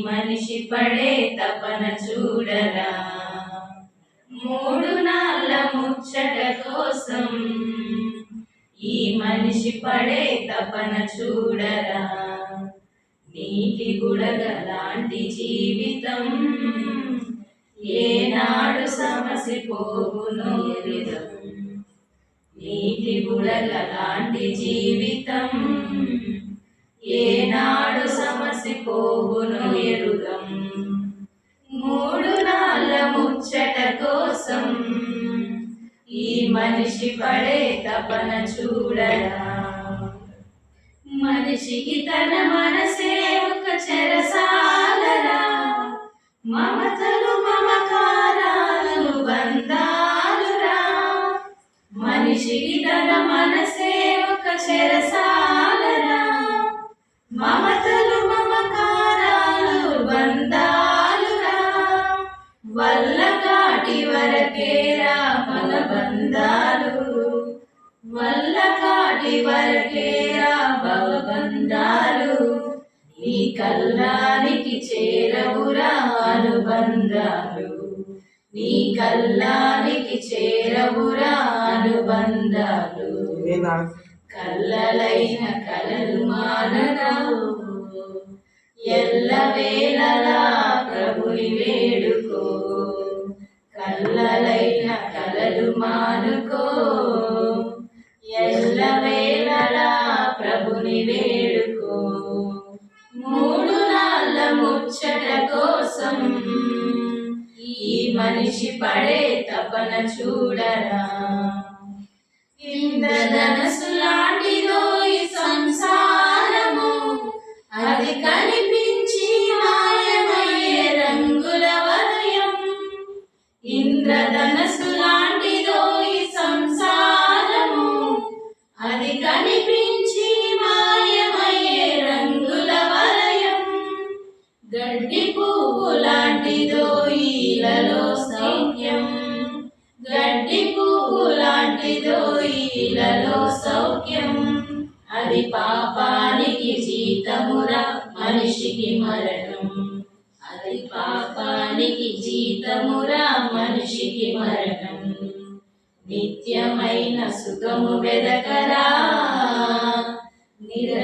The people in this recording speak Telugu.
మనిషి పడే తపన చూడరా. మూడు నాళ్ళ ముచ్చట కోసం ఈ మనిషి పడే తపన చూడరా. నీటి గుడగ లాంటి జీవితం ఏనాడు సమసి పోగును నీటి గుడగ లాంటి జీవితం ఏనాడు సమసి పోగును ఎరుగం. మూడు నాళ్ళ ముచ్చట కోసం ఈ మనిషి పడే తపన చూడరా. మనిషికి తన మనసే ఒక చెరసాలరా. మమతలు మమకారాలు బంధాలురా. మనిషికి తన వల్ల కాటి వరకేరా మన బంధాలు వరకేరా భవబంధాలు నీ కల్లానికి చేరవురా అనుబంధాలు నీ కల్లానికి చేరవురా అనుబంధాలు కల్లలైన కలలు మానరావు. ఎల్లవే మానుకో ఎల్ల వేళలా ప్రభుని వేడుకో. మూడు నాళ్ళ ముచ్చట కోసం ఈ మనిషి పడే తపన చూడరా. ఇంద్రధనసు లాంటిదో ఈ సంసారము అది కనిపించి మాయమయ్యే రంగుల వలయం. ఇంద్రధనసు స్త్రీలలో సౌఖ్యం అది పాపానికి జీతమురా మనిషికి మరణం. అది పాపానికి జీతమురా మనిషికి మరణం. నిత్యమైన సుఖము వెదకరా. నిర